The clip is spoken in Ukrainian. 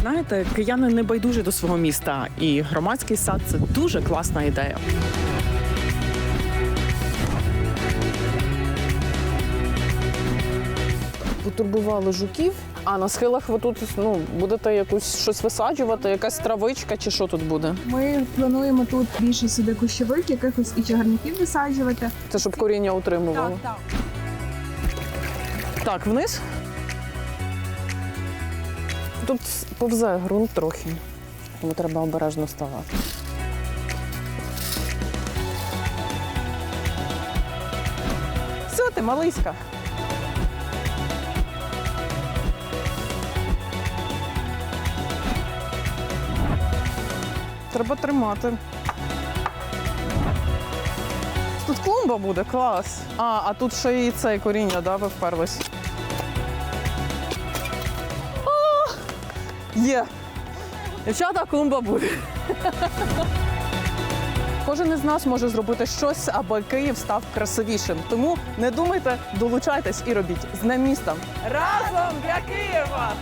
знаєте, кияни не байдужі до свого міста, і громадський сад це дуже класна ідея. Потурбували жуків. А на схилах ви тут ну, будете якусь щось висаджувати, якась травичка чи що тут буде? Ми плануємо тут більше сюди кущовик, якихось і чагарників висаджувати. Це щоб коріння утримувало. так. Так, вниз. Тут повзе ґрунт трохи, тому треба обережно ставати. Все, ти малиська. Треба тримати. Тут клумба буде, клас. А, а тут ще і цей коріння, да, ви вперлись. Є. Дівчата, клумба буде. Кожен із нас може зробити щось, аби Київ став красивішим. Тому не думайте, долучайтесь і робіть з ним містом. Разом для Києва!